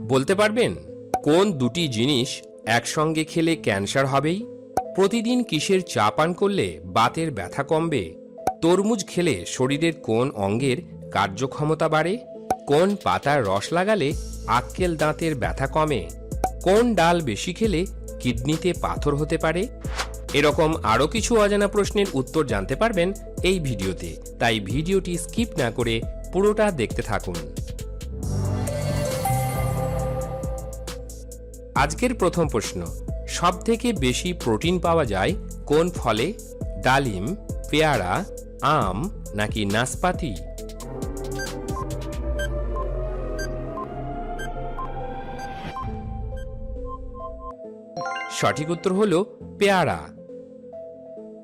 বলতে পারবেন? কোন দুটি জিনিস একসঙ্গে খেলে ক্যান্সার হবেই? প্রতিদিন কিসের চা পান করলে বাতের ব্যথা কমবে? তরমুজ খেলে শরীরের কোন অঙ্গের কার্যক্ষমতা বাড়ে? কোন পাতার রস লাগালে আক্কেল দাঁতের ব্যথা কমে? কোন ডাল বেশি খেলে কিডনিতে পাথর হতে পারে? এরকম আরও কিছু অজানা প্রশ্নের উত্তর জানতে পারবেন এই ভিডিওতে। তাই ভিডিওটি স্কিপ না করে পুরোটা দেখতে থাকুন। আজকের প্রথম প্রশ্ন সব থেকে বেশি প্রোটিন পাওয়া যায় কোন ফলে? ডালিম, পেয়ারা, আম নাকি নাশপাতি? সঠিক উত্তর হল পেয়ারা।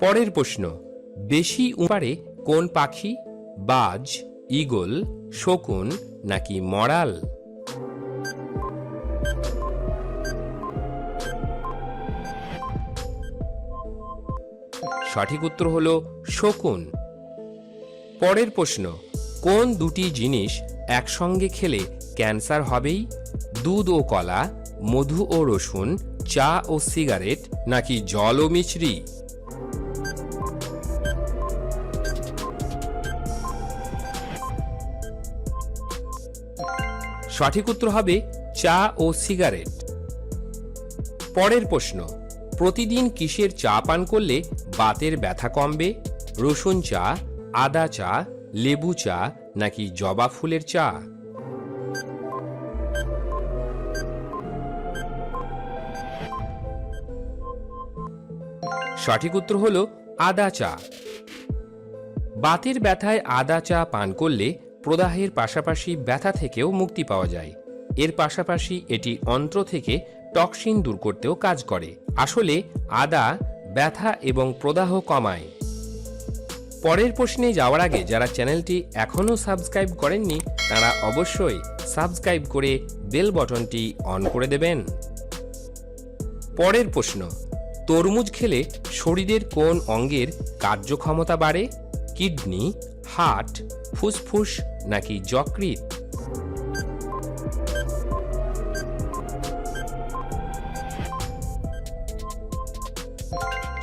পরের প্রশ্ন বেশি উপারে কোন পাখি? বাজ, ঈগল, শকুন নাকি মরাল সঠিক উত্তর হল শকুন। পরের প্রশ্ন, কোন দুটি জিনিস একসঙ্গে খেলে ক্যান্সার হবেই? দুধ ও কলা, মধু ও রসুন, চা ও সিগারেট, নাকি জল ও মিছরি? সঠিক উত্তর হবে চা ও সিগারেট। পরের প্রশ্ন, প্রতিদিন কিসের চা পান করলে বাতের ব্যথা কমবে, রসুন চা, আদা চা, লেবু চা নাকি জবা ফুলের চা? সঠিক উত্তর হল আদা চা। বাতের ব্যথায় আদা চা পান করলে প্রদাহের পাশাপাশি ব্যথা থেকেও মুক্তি পাওয়া যায়। এর পাশাপাশি এটি অন্ত্র থেকে টক্সিন দূর করতেও কাজ করে। আসলে আদা ব্যথা এবং প্রদাহ কমায়। পরের প্রশ্নে যাওয়ার আগে যারা চ্যানেলটি এখনও সাবস্ক্রাইব করেননি, তারা অবশ্যই সাবস্ক্রাইব করে বেল বটনটি অন করে দেবেন। পরের প্রশ্ন, তরমুজ খেলে শরীরের কোন অঙ্গের কার্যক্ষমতা বাড়ে? কিডনি, হার্ট, ফুসফুস নাকি যকৃৎ?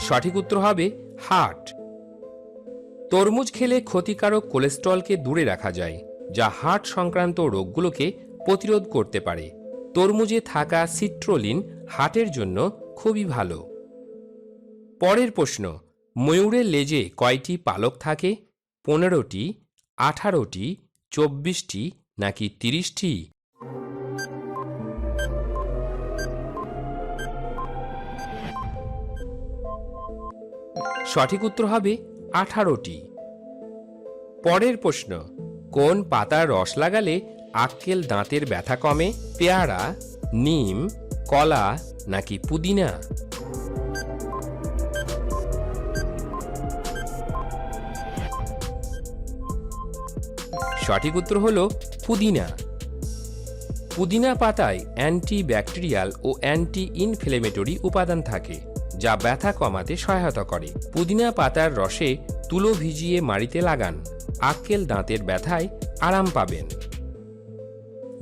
সঠিক উত্তর হবে হার্ট। তরমুজ খেলে ক্ষতিকারক কোলেস্ট্রলকে দূরে রাখা যায়, যা হার্ট সংক্রান্ত রোগগুলোকে প্রতিরোধ করতে পারে। তরমুজে থাকা সিট্রোলিন হার্টের জন্য খুবই ভালো। পরের প্রশ্ন, ময়ূরের লেজে কয়টি পালক থাকে? পনেরোটি, আঠারোটি, চব্বিশটি, নাকি তিরিশটি? সঠিক উত্তর হবে আঠারোটি। পরের প্রশ্ন, কোন পাতার রস লাগালে আক্কেল দাঁতের ব্যথা কমে, পেয়ারা, নিম, কলা নাকি পুদিনা? সঠিক উত্তর হল পুদিনা। পুদিনা পাতায় অ্যান্টি ব্যাকটেরিয়াল ও অ্যান্টি ইনফ্লেমেটরি উপাদান থাকে। যা ব্যথা কমাতে সহায়তা করে। পুদিনা পাতার রসে তুলো ভিজিয়ে মাড়িতে লাগান। আক্কেল দাঁতের ব্যথায় আরাম পাবেন।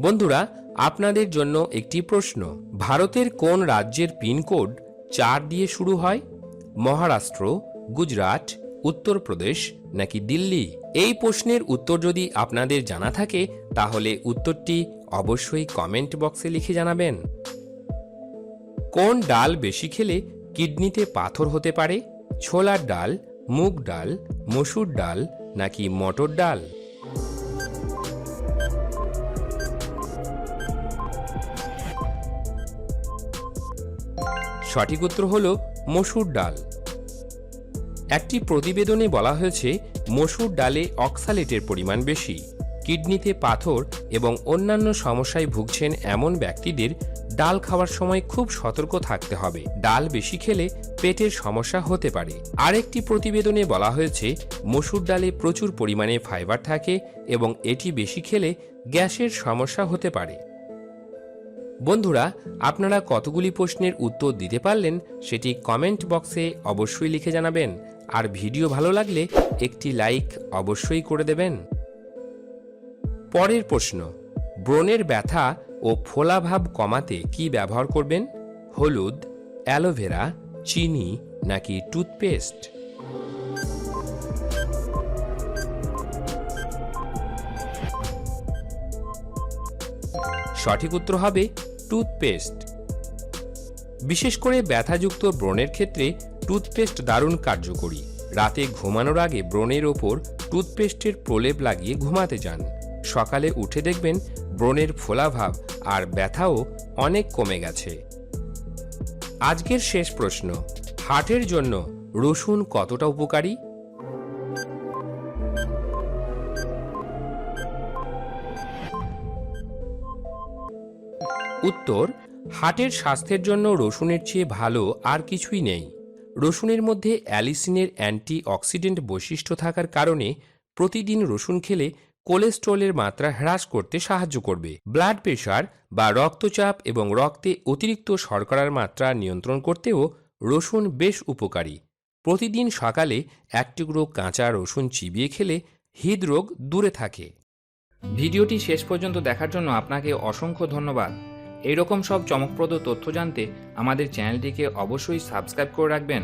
বন্ধুরা, আপনাদের জন্য একটি প্রশ্ন। ভারতের কোন রাজ্যের পিনকোড চার দিয়ে শুরু হয়? মহারাষ্ট্র, গুজরাট, উত্তরপ্রদেশ নাকি দিল্লি? এই প্রশ্নের উত্তর যদি আপনাদের জানা থাকে, তাহলে উত্তরটি অবশ্যই কমেন্ট বক্সে লিখে জানাবেন। কোন ডাল বেশি খেলে কিডনিতে পাথর হতে পারে, ছোলার ডাল, মুগ ডাল, মসুর ডাল নাকি মটর ডাল? সঠিক উত্তর হল মসুর ডাল। একটি প্রতিবেদনে বলা হয়েছে, মসুর ডালে অক্সালেটের পরিমাণ বেশি, কিডনিতে পাথর এবং অন্যান্য সমস্যায় ভুগছেন এমন ব্যক্তিদের ডাল খাওয়ার সময় খুব সতর্ক থাকতে হবে। ডাল বেশি খেলে পেটের সমস্যা হতে পারে। আরেকটি প্রতিবেদনে বলা হয়েছে, মসুর ডালে প্রচুর পরিমাণে ফাইবার থাকে এবং এটি বেশি খেলে গ্যাসের সমস্যা হতে পারে। বন্ধুরা, আপনারা কতগুলি প্রশ্নের উত্তর দিতে পারলেন সেটি কমেন্ট বক্সে অবশ্যই লিখে জানাবেন। আর ভিডিও ভালো লাগলে একটি লাইক অবশ্যই করে দেবেন। পরের প্রশ্ন, ব্রণের ব্যথা ও ফোলাভাব কমাতে কি ব্যবহার করবেন? হলুদ অ্যালোভেরা চিনি নাকি টুথপেস্ট? সঠিক উত্তর হবে টুথপেস্ট। বিশেষ করে ব্যথাযুক্ত ব্রণের ক্ষেত্রে টুথপেস্ট দারুণ কার্যকরী। রাতে ঘুমানোর আগে ব্রণের ওপর টুথপেস্টের প্রলেপ লাগিয়ে ঘুমাতে যান। সকালে উঠে দেখবেন ব্রণের ফোলাভাব আর ব্যথাও অনেক কমে গেছে। আজকের শেষ প্রশ্ন, হার্টের জন্য রসুন কতটা উপকারী? উত্তর, হার্টের স্বাস্থ্যের জন্য রসুনের চেয়ে ভালো আর কিছুই নেই। রসুনের মধ্যে অ্যালিসিনের অ্যান্টি অক্সিডেন্ট বৈশিষ্ট্য থাকার কারণে প্রতিদিন রসুন খেলে কোলেস্ট্রলের মাত্রা হ্রাস করতে সাহায্য করবে। ব্লাড প্রেশার বা রক্তচাপ এবং রক্তে অতিরিক্ত শর্করার মাত্রা নিয়ন্ত্রণ করতেও রসুন বেশ উপকারী। প্রতিদিন সকালে এক টুকরো কাঁচা রসুন চিবিয়ে খেলে হৃদরোগ দূরে থাকে। ভিডিওটি শেষ পর্যন্ত দেখার জন্য আপনাকে অসংখ্য ধন্যবাদ। এইরকম সব চমকপ্রদ তথ্য জানতে আমাদের চ্যানেলটিকে অবশ্যই সাবস্ক্রাইব করে রাখবেন।